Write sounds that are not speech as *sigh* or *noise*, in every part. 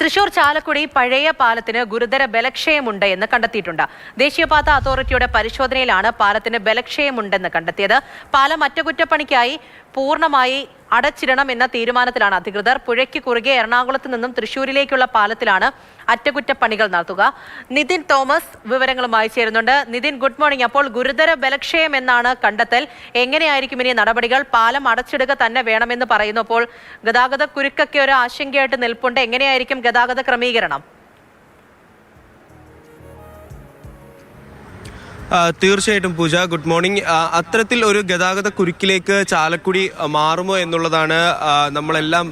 തൃശൂർ ചാലക്കുടി പഴയ പാലത്തിന് ഗുരുതര ബലക്ഷയമുണ്ട് എന്ന് കണ്ടെത്തിയിട്ടുണ്ട്. ദേശീയപാത അതോറിറ്റിയുടെ പരിശോധനയിലാണ് പാലത്തിന് ബലക്ഷയമുണ്ടെന്ന് കണ്ടെത്തിയത്. പാലം അറ്റകുറ്റപ്പണിക്കായി പൂർണമായി അടച്ചിടണം എന്ന തീരുമാനത്തിലാണ് അധികൃതർ. പുഴയ്ക്ക് കുറുകെ എറണാകുളത്ത് നിന്നും തൃശൂരിലേക്കുള്ള പാലത്തിലാണ് അറ്റകുറ്റപ്പണികൾ നടത്തുക. നിതിൻ തോമസ് വിവരങ്ങളുമായി ചേരുന്നുണ്ട്. നിതിൻ ഗുഡ് മോർണിംഗ് അപ്പോൾ ഗുരുതര ബലക്ഷയം എന്നാണ് കണ്ടെത്തൽ. എങ്ങനെയായിരിക്കും ഇനി നടപടികൾ? പാലം അടച്ചിടുക തന്നെ വേണമെന്ന് പറയുന്നു അപ്പോൾ ഗതാഗത കുരുക്കൊക്കെ ഒരു ആശങ്കയായിട്ട് നിൽപ്പുണ്ട്. എങ്ങനെയായിരിക്കും ഗതാഗത ക്രമീകരണം? തീർച്ചയായിട്ടും പൂജ. Good morning. അത്തരത്തിൽ ഒരു ഗതാഗത കുരുക്കിലേക്ക് ചാലക്കുടി മാറുമോ എന്നുള്ളതാണ് നമ്മളെല്ലാം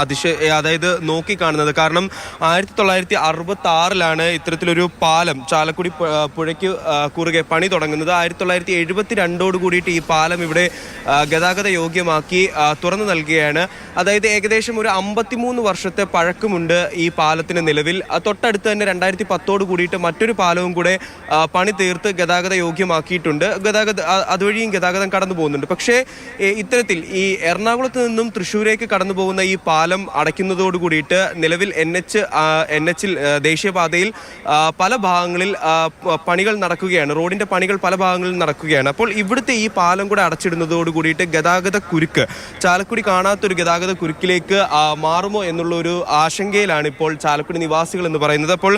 അതിശയ അതായത് നോക്കിക്കാണുന്നത്. കാരണം ആയിരത്തി തൊള്ളായിരത്തി അറുപത്തി ആറിലാണ് ഇത്തരത്തിലൊരു പാലം ചാലക്കുടി പുഴയ്ക്ക് കുറുകെ പണി തുടങ്ങുന്നത്. ആയിരത്തി തൊള്ളായിരത്തി എഴുപത്തി രണ്ടോട് കൂടിയിട്ട് ഈ പാലം ഇവിടെ ഗതാഗത യോഗ്യമാക്കി തുറന്നു നൽകുകയാണ്. അതായത് ഏകദേശം ഒരു അമ്പത്തിമൂന്ന് വർഷത്തെ പഴക്കമുണ്ട് ഈ പാലത്തിന് നിലവിൽ. തൊട്ടടുത്ത് തന്നെ രണ്ടായിരത്തി പത്തോട് കൂടിയിട്ട് മറ്റൊരു പാലവും കൂടെ പണി തീർത്ത് ഗതാഗത യോഗ്യമാക്കിയിട്ടുണ്ട്. ഗതാഗത അതുവഴിയും ഗതാഗതം കടന്നു പോകുന്നുണ്ട്. പക്ഷേ ഇത്തരത്തിൽ ഈ എറണാകുളത്ത് നിന്നും തൃശ്ശൂരേക്ക് കടന്നു പോകുന്ന ഈ പാലം അടയ്ക്കുന്നതോട് കൂടിയിട്ട് നിലവിൽ എൻ എച്ച് എൻ എച്ചിൽ ദേശീയപാതയിൽ പല ഭാഗങ്ങളിൽ പണികൾ നടക്കുകയാണ്. റോഡിന്റെ പണികൾ പല ഭാഗങ്ങളിൽ നടക്കുകയാണ്. അപ്പോൾ ഇവിടുത്തെ ഈ പാലം കൂടെ അടച്ചിടുന്നതോട് കൂടിയിട്ട് ഗതാഗത കുരുക്ക് ചാലക്കുടി കാണാത്തൊരു ഗതാഗത കുരുക്കിലേക്ക് മാറുമോ എന്നുള്ള ഒരു ആശങ്കയിലാണ് ഇപ്പോൾ ചാലക്കുടി നിവാസികൾ എന്ന് പറയുന്നത്. അപ്പോൾ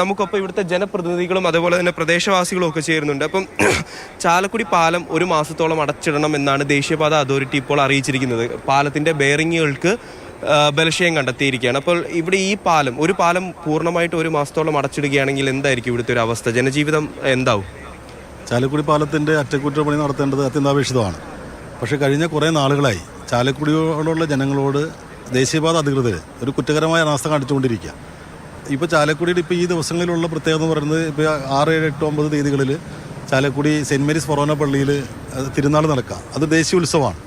നമുക്കൊപ്പം ഇവിടുത്തെ ജനപ്രതിനിധികളും അതുപോലെ തന്നെ പ്രദേശവാസികളും ഒക്കെ ചേരുന്നുണ്ട് അപ്പം *clears throat* ചാലക്കുടി പാലം ഒരു മാസത്തോളം അടച്ചിടണം എന്നാണ് ദേശീയപാത അതോറിറ്റി ഇപ്പോൾ അറിയിച്ചിരിക്കുന്നത്. പാലത്തിന്റെ ബെയറിങ്ങുകൾക്ക് ബലക്ഷയം കണ്ടെത്തിയിരിക്കുകയാണ്. അപ്പോൾ ഇവിടെ ഈ പാലം ഒരു പാലം പൂർണമായിട്ട് ഒരു മാസത്തോളം അടച്ചിടുകയാണെങ്കിൽ എന്തായിരിക്കും ഇവിടുത്തെ ഒരു അവസ്ഥ? ജനജീവിതം എന്താവും? ചാലക്കുടി പാലത്തിന്റെ അറ്റകുറ്റപ്പണി നടത്തേണ്ടത് അത്യന്താപേക്ഷിതമാണ്. പക്ഷേ കഴിഞ്ഞ കുറേ നാളുകളായി ചാലക്കുടിയോടുള്ള ജനങ്ങളോട് ദേശീയപാത അധികൃതർ ഒരു കുറ്റകരമായ അനാസ്ഥ കാണിച്ചുകൊണ്ടിരിക്കുക ഇപ്പോൾ ചാലക്കുടിയുടെ ഇപ്പോൾ ഈ ദിവസങ്ങളിലുള്ള പ്രത്യേകത എന്ന് പറയുന്നത് ഇപ്പോൾ ആറ് ഏഴ് എട്ട് ഒമ്പത് തീയതികളിൽ ചാലക്കുടി സെന്റ് മേരീസ് ഫൊറോന പള്ളിയിൽ തിരുനാൾ നടക്കുക. അത് ദേശീയ ഉത്സവമാണ്.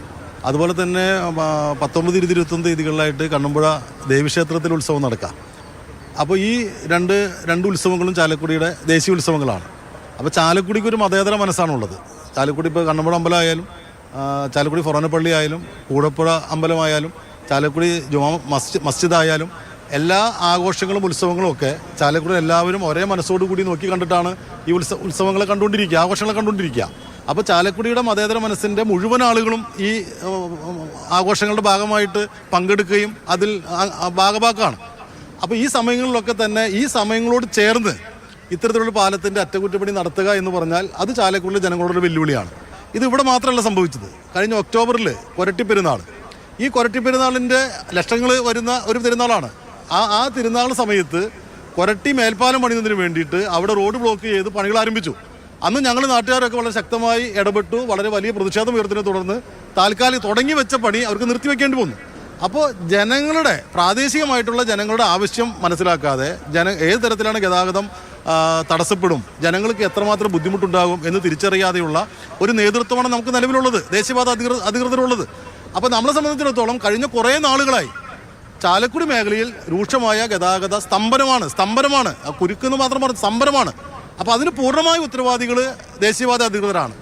അതുപോലെ തന്നെ പത്തൊമ്പത് ഇരുപത് ഇരുപത്തൊന്ന് തീയതികളിലായിട്ട് കണ്ണമ്പുഴ ദേവീക്ഷേത്രത്തിൽ ഉത്സവം നടക്കാം അപ്പോൾ ഈ രണ്ട് രണ്ട് ഉത്സവങ്ങളും ചാലക്കുടിയുടെ ദേശീയ ഉത്സവങ്ങളാണ്. അപ്പോൾ ചാലക്കുടിക്ക് ഒരു മതേതര മനസ്സാണുള്ളത്. ചാലക്കുടി ഇപ്പോൾ കണ്ണമ്പുഴ അമ്പലമായാലും ചാലക്കുടി ചാലക്കുടി ഫൊറോനപ്പള്ളി ആയാലും കൂടപ്പുഴ അമ്പലമായാലും ചാലക്കുടി ജുമാ മസ്ജിദ് മസ്ജിദ് ആയാലും എല്ലാ ആഘോഷങ്ങളും ഉത്സവങ്ങളും ഒക്കെ ചാലക്കുടി എല്ലാവരും ഒരേ മനസ്സോടു കൂടി നോക്കി കണ്ടിട്ടാണ് ഈ ഉത്സവ ഉത്സവങ്ങളെ കണ്ടുകൊണ്ടിരിക്കുക ആഘോഷങ്ങളെ കണ്ടുകൊണ്ടിരിക്കുക. അപ്പോൾ ചാലക്കുടിയുടെ മതേതര മനസ്സിന്റെ മുഴുവൻ ആളുകളും ഈ ആഘോഷങ്ങളുടെ ഭാഗമായിട്ട് പങ്കെടുക്കുകയും അതിൽ ഭാഗഭാക്കാണ്. അപ്പോൾ ഈ സമയങ്ങളിലൊക്കെ തന്നെ ഈ സമയങ്ങളോട് ചേർന്ന് ഇത്തരത്തിലുള്ള പാലത്തിന്റെ അറ്റകുറ്റപ്പണി നടത്തുക എന്ന് പറഞ്ഞാൽ അത് ചാലക്കുടിയിലെ ജനങ്ങളോടൊരു വെല്ലുവിളിയാണ്. ഇത് ഇവിടെ മാത്രമല്ല സംഭവിച്ചത്. കഴിഞ്ഞ ഒക്ടോബറിൽ കൊരട്ടി പെരുന്നാൾ ഈ കൊരട്ടി പെരുന്നാളിന്റെ ലക്ഷങ്ങൾ വരുന്ന ഒരു പെരുന്നാളാണ്. ആ ആ തിരുനാൾ സമയത്ത് കൊരട്ടി മേൽപ്പാലം പണിയുന്നതിന് വേണ്ടിയിട്ട് അവിടെ റോഡ് ബ്ലോക്ക് ചെയ്ത് പണികൾ ആരംഭിച്ചു. അന്ന് ഞങ്ങൾ നാട്ടുകാരൊക്കെ വളരെ ശക്തമായി ഇടപെട്ടു വളരെ വലിയ പ്രതിഷേധം ഉയർത്തിനെ തുടർന്ന് താൽക്കാലിക തുടങ്ങി വെച്ച പണി അവർക്ക് നിർത്തിവെക്കേണ്ടി വന്നു. അപ്പോൾ ജനങ്ങളുടെ പ്രാദേശികമായിട്ടുള്ള ജനങ്ങളുടെ ആവശ്യം മനസ്സിലാക്കാതെ ജന ഏത് തരത്തിലാണ് ഗതാഗതം തടസ്സപ്പെടും ജനങ്ങൾക്ക് എത്രമാത്രം ബുദ്ധിമുട്ടുണ്ടാകും എന്ന് തിരിച്ചറിയാതെയുള്ള ഒരു നേതൃത്വമാണ് നമുക്ക് നിലവിലുള്ളത് ദേശീയപാത അധികൃ അധികൃതരുള്ളത്. അപ്പോൾ നമ്മളെ സംബന്ധിച്ചിടത്തോളം കഴിഞ്ഞ കുറേ നാളുകളായി ചാലക്കുടി മേഖലയിൽ രൂക്ഷമായ ഗതാഗത സ്തംഭനമാണ്. സ്തംഭനമാണ്. ആ കുരുക്കെന്ന് മാത്രം പറഞ്ഞ സ്തംഭനമാണ്. അപ്പോൾ അതിന് പൂർണമായ ഉത്തരവാദികൾ ദേശീയപാത അധികൃതരാണ്.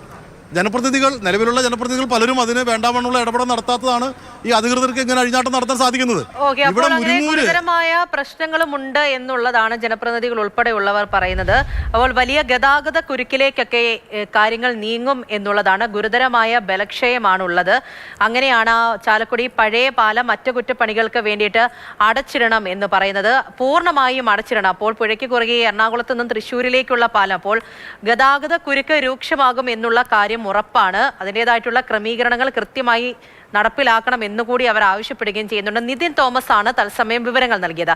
ജനപ്രതിനിധികൾ നിലവിലുള്ള ജനപ്രതിനിധികൾ പലരും അതിന് വേണ്ടാമെന്നുള്ള ഇടപെടൽ നടത്താത്തതാണ് ഈ അധികൃതർക്ക് ഇങ്ങനെ അഴിഞ്ഞാട്ടം നടത്താൻ സാധിക്കുന്നത്. ഇവിടെ മുരുങ്ങൂര് ഗുരുതരമായ പ്രശ്നങ്ങളുമുണ്ട് എന്നുള്ളതാണ് ജനപ്രതിനിധികൾ ഉൾപ്പെടെയുള്ളവർ പറയുന്നത്. അപ്പോൾ വലിയ ഗതാഗത കുരുക്കിലേക്കൊക്കെ കാര്യങ്ങൾ നീങ്ങും എന്നുള്ളതാണ് ഗുരുതരമായ ബലക്ഷയമാണ് ഉള്ളത് അങ്ങനെയാണ് ചാലക്കുടി പഴയ പാലം അറ്റകുറ്റപ്പണികൾക്ക് വേണ്ടിയിട്ട് അടച്ചിടണം എന്ന് പറയുന്നത്. പൂർണമായും അടച്ചിടണം. അപ്പോൾ പുഴയ്ക്ക് കുറുകെ എറണാകുളത്ത് നിന്നും തൃശ്ശൂരിലേക്കുള്ള പാലം. അപ്പോൾ ഗതാഗത കുരുക്ക് രൂക്ഷമാകും എന്നുള്ള കാര്യം ഉറപ്പാണ്. അതിന്റെതായിട്ടുള്ള ക്രമീകരണങ്ങൾ കൃത്യമായി നടപ്പിലാക്കണം എന്നുകൂടി അവർ ആവശ്യപ്പെടുകയും ചെയ്യുന്നുണ്ട്. നിതിൻ തോമസ് ആണ് തത്സമയം വിവരങ്ങൾ നൽകിയത്.